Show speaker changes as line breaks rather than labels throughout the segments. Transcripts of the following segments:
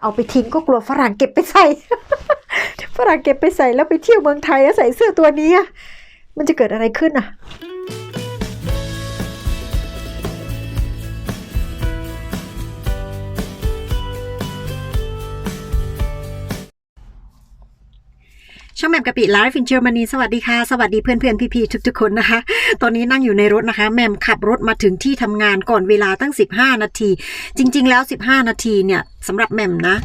เอาไปทิ้งก็กลัวฝรั่งเก็บไปใส่ ฝรั่งเก็บไปใส่แล้วไปเที่ยวเมืองไทยแล้วใส่เสื้อตัวนี้มันจะเกิดอะไรขึ้นอะ ช่องแหม่มกะปิไลฟ์ฟินเจอร์มานีสวัสดีค่ะ สวัสดีเพื่อนเพื่อนพี่ๆทุกๆคนนะคะ ตอนนี้นั่งอยู่ในรถนะคะแหม่มขับรถมาถึงที่ทำงานก่อนเวลาตั้ง 15 นาที จริง ๆ แล้ว 15 นาทีเนี่ยสำหรับแหม่มนะ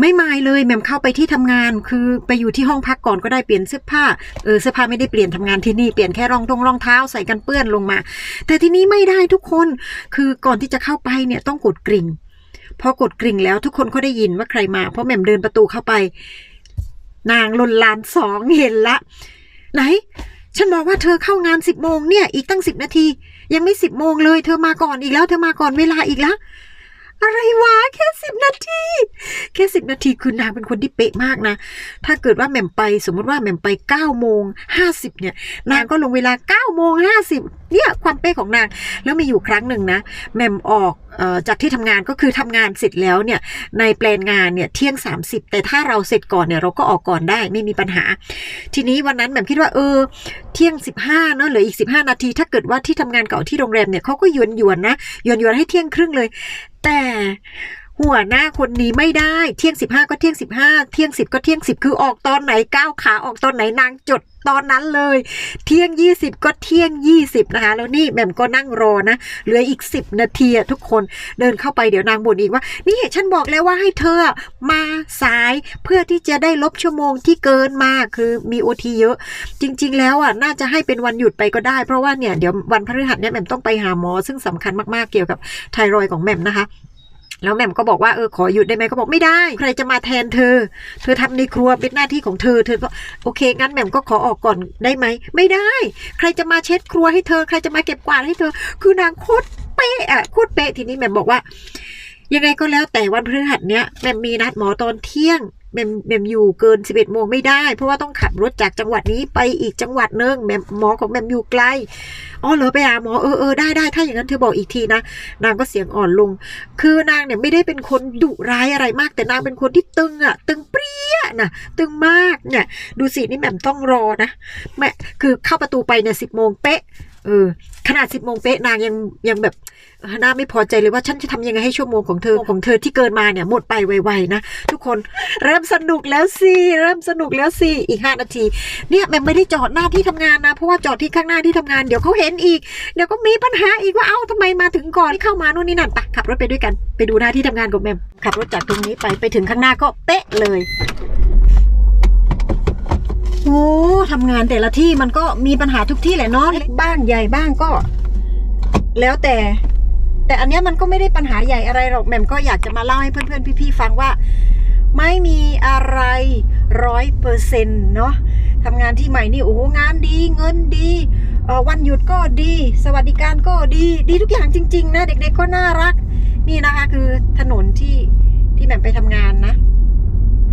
ไม่มายเลยแหม่มเข้าไปที่ทำงาน คือไปอยู่ที่ห้องพักก่อนก็ได้เปลี่ยนเสื้อผ้าเออเสื้อผ้าไม่ได้เปลี่ยนทำงานที่นี่เปลี่ยนแค่รองทงรองเท้าใส่กันเปื้อนลงมา แต่ที่นี้ไม่ได้ทุกคน คือก่อนที่จะเข้าไปเนี่ยต้องกดกริ่งพอกดกริ่งแล้วทุกคนก็ได้ยินว่าใครมา เพราะแหม่มเดินประตูเข้าไป นางลนลานสองเห็นละ ไหน ฉันบอกว่าเธอเข้างานสิบโมงเนี่ย อีกตั้งสิบนาที ยังไม่สิบโมงเลย เธอมาก่อนอีกแล้ว เธอมาก่อนเวลาอีกแล้ว อะไรวะแค่สิบนาที แค่สิบนาทีคือนางเป็นคนที่เป๊ะมากนะ ถ้าเกิดว่าแหม่มไปสมมติว่าแหม่มไปเก้าโมงห้าสิบเนี่ย นางก็ลงเวลาเก้าโมงห้าสิบเนี่ยความเป๊ะของนาง แล้วมีอยู่ครั้งหนึ่งนะแหม่มออกจากที่ทำงานก็คือทำงานเสร็จแล้วเนี่ยในแปลนงานเนี่ยเที่ยง 30 แต่ถ้าเราเสร็จก่อนเนี่ยเราก็ออกก่อนได้ไม่มีปัญหา ทีนี้วันนั้นแหม่มคิดว่าเออเที่ยง 15เนอะเหลืออีก 15 นาที ถ้าเกิดว่าที่ทำงานเก่าที่โรงแรมเนี่ยเขาก็ยวนยวนนะยวนยวนให้เที่ยงครึ่งเลย แต่หัวหน้าคนนี้ไม่ได้เที่ยงสิบห้าก็เที่ยงสิบห้าเที่ยงสิบก็เที่ยงสิบคือออกตอนไหนก้าวขาออกตอนไหนนางจด ตอนนั้นเลย เที่ยง 20 ก็เที่ยง 20 นะคะ แล้วนี่แหม่มก็นั่งรอนะเหลืออีก 10 นาทีทุกคนเดินเข้าไปเดี๋ยวนางบ่นอีกว่า นี่ฉันบอกแล้วว่าให้เธอมาสายเพื่อที่จะได้ลบชั่วโมงที่เกินมาคือมีโอทีเยอะ จริง ๆ แล้วอะน่าจะให้เป็นวันหยุดไปก็ได้ เพราะว่าเนี่ยเดี๋ยววันพฤหัสเนี่ยแหม่มต้องไปหาหมอซึ่งสำคัญมากๆเกี่ยวกับไทรอยด์ของแหม่มนะคะ แล้วแม่มก็บอกว่าเออขอหยุดได้ไหมก็บอกไม่ได้ ใครจะมาแทนเธอ เธอทำในครัวเป็นหน้าที่ของเธอ เธอก็โอเคงั้นแม่มก็ขอออกก่อนได้ไหมไม่ได้ ใครจะมาเช็ดครัวให้เธอ ใครจะมาเก็บกวาดให้เธอ คือนางโคตรเป๊ะอะโคตรเป๊ะทีนี้แม่มบอกว่า ยังไงก็แล้วแต่วันพฤหัสเนี้ยแม่มมีนัดหมอตอนเที่ยง แหม่มแหม่มอยู่เกิน 11 โมงไม่ได้ เพราะว่าต้องขับรถจากจังหวัดนี้ไปอีกจังหวัดหนึงแหม่มหมอของแหม่มอยู่ไกลอ๋อเหรอไปหาหมอเออเออได้ได้ถ้าอย่างนั้นเธอบอกอีกทีนะ นางก็เสียงอ่อนลง คือนางเนี่ยไม่ได้เป็นคนดุร้ายอะไรมาก แต่นางเป็นคนที่ตึงอะตึงเปรี้ยนะตึงมากเนี่ย ดูสินี่แหม่มต้องรอนะแม่คือเข้าประตูไปเนี่ยสิบโมงเป๊ะ เออ ขนาดสิบโมงเป๊ะนางยังยังแบบเออหน้าไม่พอใจเลยว่าฉันจะทำยังไงให้ชั่วโมงของเธอของเธอที่เกินมาเนี่ยหมดไปไวๆนะทุกคนเริ่มสนุกแล้วสิเริ่มสนุกแล้วสิอีกห้านาที เนี่ยแม่ไม่ได้จอดหน้าที่ทำงานนะเพราะว่าจอดที่ข้างหน้าที่ทำงานเดี๋ยวเขาเห็นอีกเดี๋ยวก็มีปัญหาอีกว่าเอ้าทำไมมาถึงก่อนที่เข้ามานู่นนี่นั่นไปะขับรถไปด้วยกัน ไปดูหน้าที่ทำงานของแม่มขับรถจากตรงนี้ไปไปถึงข้างหน้าก็เป๊ะเลย โอ้ทำงานแต่ละที่มันก็มีปัญหาทุกที่แหละเนาะเล็กบ้างใหญ่บ้างก็ แล้วแต่ แต่อันเนี้ยมันก็ไม่ได้ปัญหาใหญ่อะไรหรอกแหม่มก็อยากจะมาเล่าให้เพื่อนๆพี่ๆฟังว่า ไม่มีอะไรร้อยเปอร์เซ็นต์เนาะทำงานที่ใหม่นี่โอ้โหงานดีเงินดีวันหยุดก็ดี สวัสดิการก็ดี ดีทุกอย่างจริง ๆ นะ เด็กๆก็น่ารัก นี่นะคะคือถนนที่ที่แหม่มไปทำงานนะ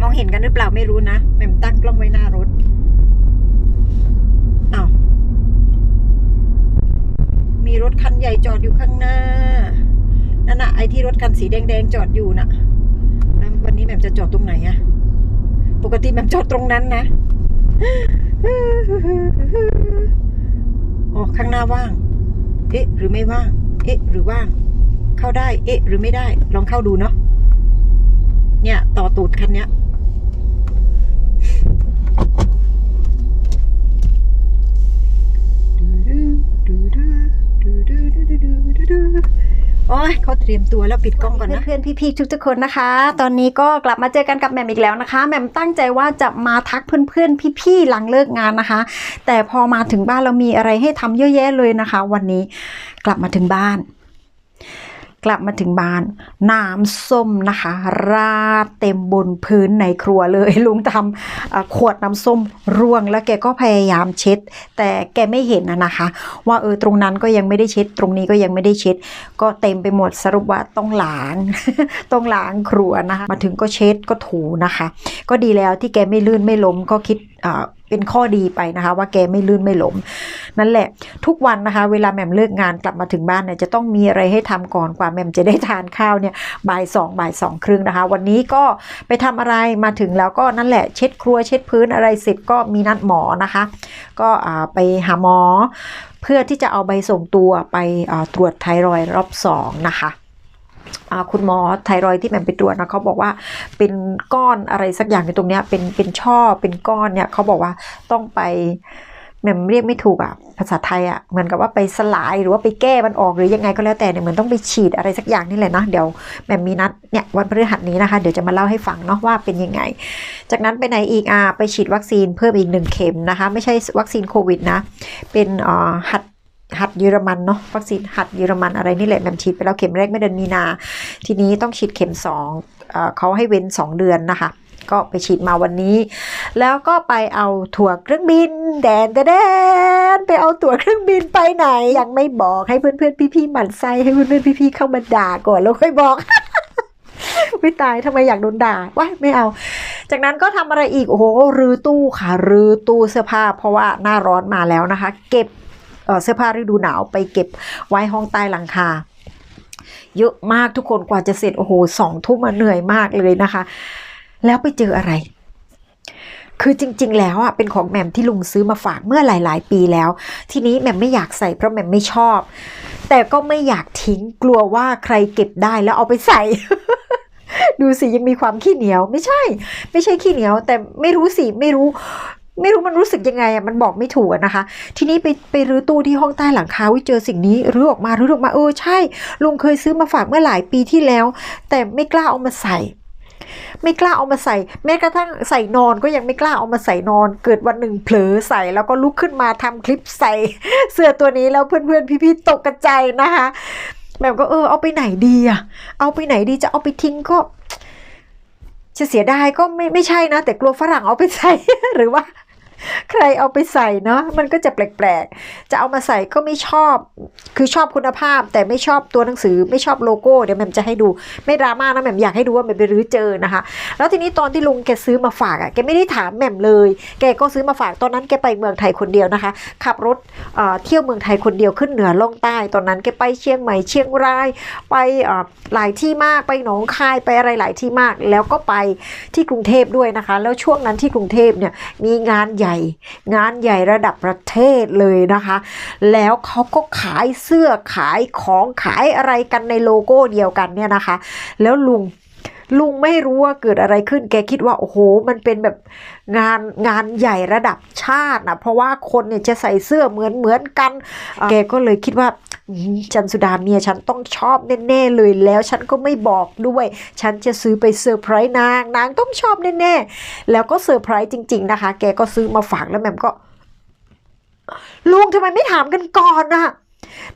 มองเห็นกันหรือเปล่าไม่รู้นะแหม่มตั้งกล้องไว้หน้ารถอ้าว มีรถคันใหญ่จอดอยู่ข้างหน้า นั่นนะไอ้ที่รถคันสีแดงๆจอดอยู่น่ะแล้ววันนี้แมมจะจอดตรงไหนอะปกติแมมจอดตรงนั้นนะอ๋อข้างหน้าว่าง เอ๊ะ หรือไม่ว่าง เอ๊ะ หรือว่าง เข้าได้ เอ๊ะ หรือไม่ได้ ลองเข้าดูเนาะ เนี่ย ต่อตูดคันเนี้ย โอ้ยเขาเตรียมตัวแล้วปิดกล้องก่อนนะเพื่อนๆพี่ๆทุกๆคนนะคะ ตอนนี้ก็กลับมาเจอกันกับแหม่มอีกแล้วนะคะแหม่มตั้งใจว่าจะมาทักเพื่อนๆพี่ๆหลังเลิกงานนะคะ แต่พอมาถึงบ้านเรามีอะไรให้ทำเยอะแยะเลยนะคะ วันนี้กลับมาถึงบ้าน กลับมาถึงบ้านน้ำส้มนะคะ ราดเต็มบนพื้นในครัวเลยลุงทำขวดน้ำส้มร่วงแล้วแกก็พยายามเช็ด แต่แกไม่เห็นนะนะคะ ว่าเออตรงนั้นก็ยังไม่ได้เช็ด ตรงนี้ก็ยังไม่ได้เช็ด ก็เต็มไปหมดสรุปว่าต้องล้าง ต้องล้างครัวนะคะ มาถึงก็เช็ดก็ถูนะคะ ก็ดีแล้วที่แกไม่ลื่นไม่ล้มก็คิดอ เป็นข้อดีไปนะคะ ว่าแกไม่ลื่นไม่หลมนั่นแหละ ทุกวันนะคะ เวลาแหม่มเลิกงานกลับมาถึงบ้านเนี่ยจะต้องมีอะไรให้ทำก่อนกว่าแหม่มจะได้ทานข้าวเนี่ยบ่ายสองบ่ายสองครึ่งนะคะ วันนี้ก็ไปทำอะไรมาถึงแล้วก็นั่นแหละ เช็ดครัวเช็ดพื้นอะไรเสร็จก็มีนัดหมอนะคะ ก็ไปหาหมอ เพื่อที่จะเอาใบส่งตัวไปตรวจไทรอยด์รอบสองนะคะ คุณหมอไทรอยที่แหม่มไปตรวจนะเขาบอกว่าเป็นก้อนอะไรสักอย่างในตรงเนี้ยเป็นเป็นช่อเป็นก้อนเนี่ยเขาบอกว่าต้องไปแหม่มเรียกไม่ถูกอะภาษาไทยอะเหมือนกับว่าไปสลายหรือว่าไปแก้มันออกหรือยังไงก็แล้วแต่เนี่ยเหมือนต้องไปฉีดอะไรสักอย่างนี่แหละนะเดี๋ยวแหม่มมีนัดเนี่ยวันพฤหัสนี้นะคะเดี๋ยวจะมาเล่าให้ฟังเนาะว่าเป็นยังไง จากนั้นไปไหนอีกอ่าไปฉีดวัคซีนเพิ่มอีกหนึ่งเข็มนะคะ ไม่ใช่วัคซีนโควิดนะเป็นอ่าหัด หัดเยอรมันเนาะวัคซีนหัดเยอรมันอะไรนี่แหละแมมฉีดไปแล้วเข็มแรกไม่เดือนมีนา ทีนี้ต้องฉีดเข็มสองเอเขาให้เว้น 2 เดือนนะคะ ก็ไปฉีดมาวันนี้ แล้วก็ไปเอาตั๋วเครื่องบิน แดนแดนแดนไปเอาตั๋วเครื่องบินไปไหน ยังไม่บอกให้เพื่อนเพื่อนพี่พี่ๆหมั่นไส้ให้เพื่อนเพื่อนพี่พี่ๆเข้ามาด่าก่อนแล้วค่อยบอกไม่ตายทำไมอยากโดนด่าว้าไม่เอา จากนั้นก็ทำอะไรอีก โอ้โหรื้อตู้ค่ะรื้อตู้เสื้อผ้า เพราะว่าหน้าร้อนมาแล้วนะคะ เก็บ เสื้อผ้าฤดูหนาวไปเก็บไว้ห้องใต้หลังคาเยอะมากทุกคนกว่าจะเสร็จโอ้โหสองทุ่มมาเหนื่อยมากเลยนะคะ แล้วไปเจออะไร คือจริง ๆ แล้วอะเป็นของแหม่มที่ลุงซื้อมาฝากเมื่อหลาย ๆ ปีแล้ว ทีนี้แหม่มไม่อยากใส่เพราะแหม่มไม่ชอบ แต่ก็ไม่อยากทิ้งกลัวว่าใครเก็บได้แล้วเอาไปใส่ ดูสิยังมีความขี้เหนียว ไม่ใช่ ไม่ใช่ขี้เหนียว แต่ไม่รู้สิไม่รู้ ไม่รู้มันรู้สึกยังไงอะมันบอกไม่ถูกนะคะ ทีนี้ไปไปรื้อตู้ที่ห้องใต้หลังคาวิเจอสิ่งนี้รื้อออกมารื้อออกมาเออใช่ ลุงเคยซื้อมาฝากเมื่อหลายปีที่แล้ว แต่ไม่กล้าเอามาใส่ ไม่กล้าเอามาใส่ แม้กระทั่งใส่นอนก็ยังไม่กล้าเอามาใส่นอน เกิดวันหนึ่งเผลอใส่แล้วก็ลุกขึ้นมาทำคลิปใส่ เสื้อตัวนี้แล้วเพื่อนๆพี่ๆตกกระจายนะคะแบบก็เออเอาไปไหนดีอะเอาไปไหนดีจะเอาไปทิ้งก็จะเสียดายก็ไม่ไม่ใช่นะ แต่กลัวฝรั่งเอาไปใส่หรือว่า ใครเอาไปใส่เนาะมันก็จะแปลกๆ จะเอามาใส่ก็ไม่ชอบ คือชอบคุณภาพแต่ไม่ชอบตัวหนังสือไม่ชอบโลโก้เดี๋ยวแหม่มจะให้ดูไม่ดราม่านะแหม่มอยากให้ดูว่าแหม่มไปรื้อเจอนะคะ แล้วทีนี้ตอนที่ลุงแกซื้อมาฝากอะ่ะแกไม่ได้ถามแหม่มเลย แกก็ซื้อมาฝากตอนนั้นแกไปเมืองไทยคนเดียวนะคะ ขับรถเอ่อเที่ยวเมืองไทยคนเดียวขึ้นเหนือลงใต้ ตอนนั้นแกไปเชียงใหม่เชียงรายไปอ่อหลายที่มากไปหนองคายไปอะไรหลายที่มาก แล้วก็ไปที่กรุงเทพด้วยนะคะ แล้วช่วงนั้นที่กรุงเทพเนี่ยมีงานใหญ่ งานใหญ่ระดับประเทศเลยนะคะ แล้วเขาก็ขายเสื้อขายของขายอะไรกันในโลโก้เดียวกันเนี่ยนะคะ แล้วลุง ลุงไม่รู้ว่าเกิดอะไรขึ้น แกคิดว่าโอ้โห มันเป็นแบบงานงานใหญ่ระดับชาตินะเพราะว่าคนเนี่ยจะใส่เสื้อเหมือนเหมือนกันเอ่อแกก็เลยคิดว่าอืมจันสุดาเมียฉันต้องชอบแน่ๆเลยแล้วฉันก็ไม่บอกด้วย ฉันจะซื้อไปเซอร์ไพรส์นางนางต้องชอบแน่ๆแล้วก็เซอร์ไพรส์จริง ๆนะคะ แกก็ซื้อมาฝากแล้วแหม่มก็ลุงทำไมไม่ถามกันก่อนน่ะ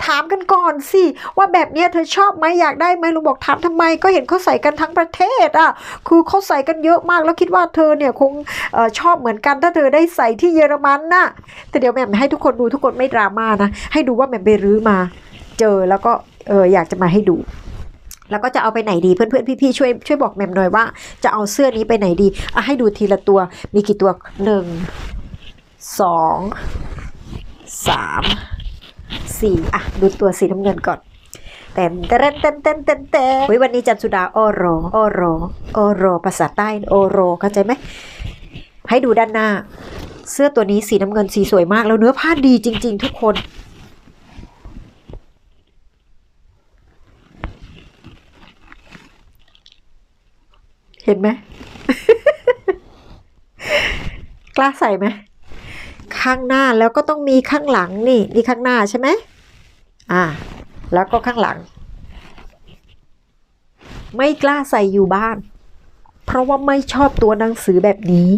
ถามกันก่อนสิว่าแบบเนี้ยเธอชอบไหมอยากได้ไหมลุงบอกถามทำไมก็เห็นเขาใส่กันทั้งประเทศอะคือเขาใส่กันเยอะมากแล้วคิดว่าเธอเนี่ยคงออชอบเหมือนกันถ้าเธอได้ใส่ที่เยอรมันน่ะแต่เดี๋ยวแหม่มให้ทุกคนดูทุกคนไม่ดราม่านะให้ดูว่าแหม่มไปรื้อมา เจอแล้วก็เอออยากจะมาให้ดูแล้วก็จะเอาไปไหนดีเพื่อนๆพี่ๆช่วยช่วยบอกแหม่มหน่อยว่า จะเอาเสื้อนี้ไปไหนดีอะให้ดูทีละตัวมีกี่ตัวหนึ่งสองสาม สี่อะ ดูตัวสีน้ำเงินก่อนเต้นเต้นเต้นเต้นเต้นเต้นเฮ้ยวันนี้จันสุดาโอโรโอโรโอโรภาษาใต้โอโรเข้าใจไหมให้ดูด้านหน้า เสื้อตัวนี้สีน้ำเงินสีสวยมากแล้วเนื้อผ้าดีจริง ๆ ทุกคนเห็นไหม กล้าใส่ไหม ข้างหน้าแล้วก็ต้องมีข้างหลังนี่นี่ข้างหน้าใช่ไหมอ่าแล้วก็ข้างหลัง ไม่กล้าใส่อยู่บ้าน เพราะว่าไม่ชอบตัวหนังสือแบบนี้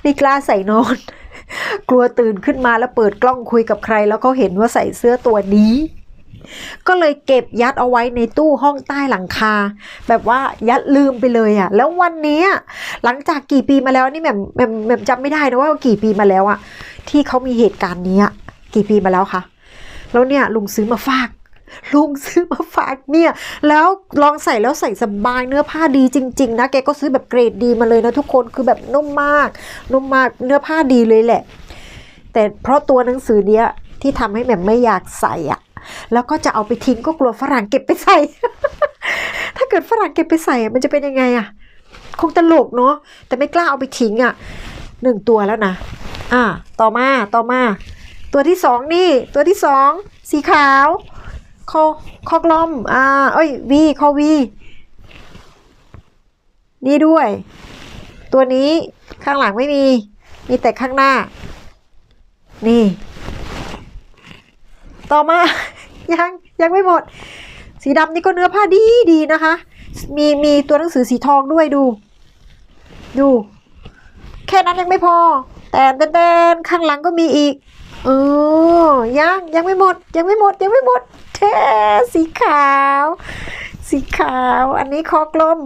ไม่กล้าใส่นอน กลัวตื่นขึ้นมาแล้วเปิดกล้องคุยกับใคร แล้วก็เห็นว่าใส่เสื้อตัวนี้ ก็เลยเก็บยัดเอาไว้ในตู้ห้องใต้หลังคา แบบว่ายัดลืมไปเลยอะ่ะ แล้ววันนี้หลังจากกี่ปีมาแล้วนี่แหม่มแหม่มแหม่มจำไม่ได้นะว่ากี่ปีมาแล้วอะที่เขามีเหตุการณ์นี้กี่ปีมาแล้วคะแล้วเนี่ยลุงซื้อมาฝากลุงซื้อมาฝากเนี่ย แล้วลองใส่แล้วใส่สบายเนื้อผ้าดีจริง ๆ นะ แกก็ซื้อแบบเกรดดีมาเลยนะทุกคนคือแบบนุ่มมาก นุ่มมากเนื้อผ้าดีเลยแหละ แต่เพราะตัวหนังสือเนี้ยที่ทำให้แหม่มไม่อยากใส่อะ แล้วก็จะเอาไปทิ้งก็กลัวฝรั่งเก็บไปใส่ ถ้าเกิดฝรั่งเก็บไปใส่มันจะเป็นยังไงอะคงตลกเนาะแต่ไม่กล้าเอาไปทิ้งอะหนึ่งตัวแล้วนะ อ่า ต่อมาต่อมา ตัวที่สองนี่ ตัวที่สองสีขาวคอคอกลอมอ่าเอ้ยวีคอวีนี่ด้วย ตัวนี้ข้างหลังไม่มี มีแต่ข้างหน้า นี่ ต่อมา ยังยังไม่หมด สีดำนี่ก็เนื้อผ้าดีดีนะคะ มีมีตัวหนังสือสีทองด้วยดู ดู แค่นั้นยังไม่พอ แต่แตนๆข้างหลังก็มีอีกเออยังยังไม่หมด ยังไม่หมด ยังไม่หมดเท่สีขาว สีขาว อันนี้คอกลม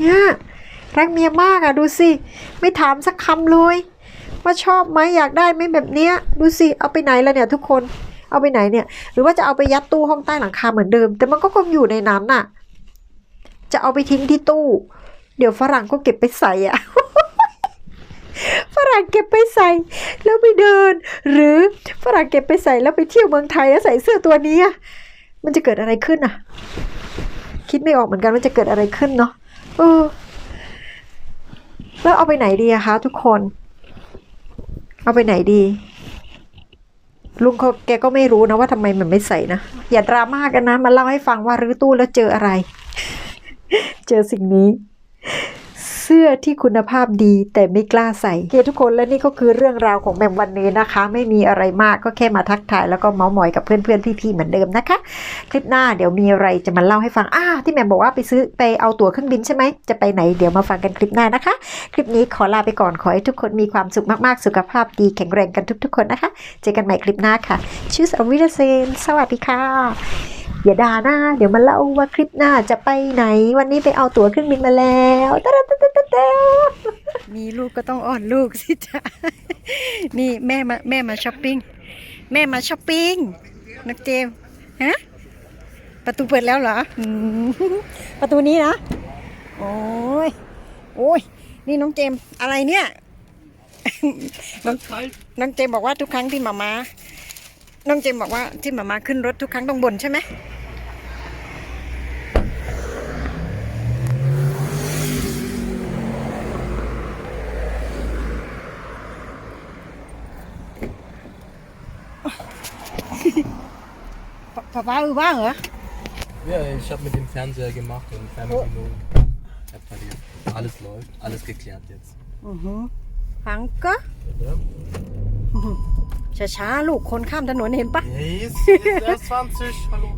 เนี่ยรักเมียมากอะดูสิ ไม่ถามสักคำเลย ว่าชอบไหมอยากได้ไหมแบบเนี้ย ดูสิ เอาไปไหนแล้วเนี่ยทุกคน เอาไปไหนเนี่ย หรือว่าจะเอาไปยัดตู้ห้องใต้หลังคาเหมือนเดิม แต่มันก็คงอยู่ในนั้นน่ะ จะเอาไปทิ้งที่ตู้ เดี๋ยวฝรั่งก็เก็บไปใส่อะฝรั่งเก็บไปใส่ แล้วไปเดิน หรือฝรั่งเก็บไปใส่แล้วไปเที่ยวเมืองไทยแล้วใส่เสื้อตัวนี้มันจะเกิดอะไรขึ้นอะ คิดไม่ออกเหมือนกันว่าจะเกิดอะไรขึ้นเนาะเออแล้วเอาไปไหนดีอะคะทุกคน เอาไปไหนดี ลุงเขาแกก็ไม่รู้นะว่าทำไมมันไม่ใส่นะ อย่าดราม่ากันนะ มาเล่าให้ฟังว่ารื้อตู้แล้วเจออะไร เจอสิ่งนี้ เสื้อที่คุณภาพดีแต่ไม่กล้าใส่เคทุกคนและนี่ก็คือเรื่องราวของแมมวันนี้นะคะ ไม่มีอะไรมากก็แค่มาทักทายแล้วก็เมาส์มอยกับเพื่อนๆพี่ๆเหมือนเดิมนะคะ คลิปหน้าเดี๋ยวมีอะไรจะมาเล่าให้ฟังอ่าที่แหม่มบอกว่าไปซื้อไปเอาตั๋วเครื่องบินใช่ไหมจะไปไหนเดี๋ยวมาฟังกันคลิปหน้านะคะ คลิปนี้ขอลาไปก่อนขอให้ทุกคนมีความสุขมากๆ สุขภาพดีแข็งแรงกันทุกๆ คนนะคะ เจอกันใหม่คลิปหน้าค่ะชื่อสวิเดเซนสวัสดีค่ะอย่าด่านะเดี๋ยวมาเล่าว่าคลิปหน้าจะไปไหน วันนี้ไปเอาตั๋วเครื่องบินมาแล้วตะตะตะตะตะ
มีลูกก็ต้องอ้อนลูกสิจ้านี่แม่มาแม่มาช้อปปิ้งแม่มาช้อปปิ้งนักเจมฮะประตูเปิดแล้วเหรอประตูนี้นะโอ้ยโอ้ยนี่น้องเจมอะไรเนี่ยน้องน้องเจมบอกว่าทุกครั้งที่มามา น้องเจมส์บอกว่าที่มามาขึ้นรถทุกครั้งต้องบ่นใช่ไหมป๊าอือบ้างเหรอ
Ja, ich habe mit dem Fernseher gemacht und Fernbedienung repariert. Alles läuft, alles geklärt jetzt.
อือหือฟังก็
Oder?
ช้าๆลูกคนข้ามถนนเห็นปะ
Yes, erst 20, hallo.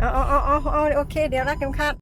เอาเอาเอาเอาเอาโอเค เดี๋ยวรักเข็มขัด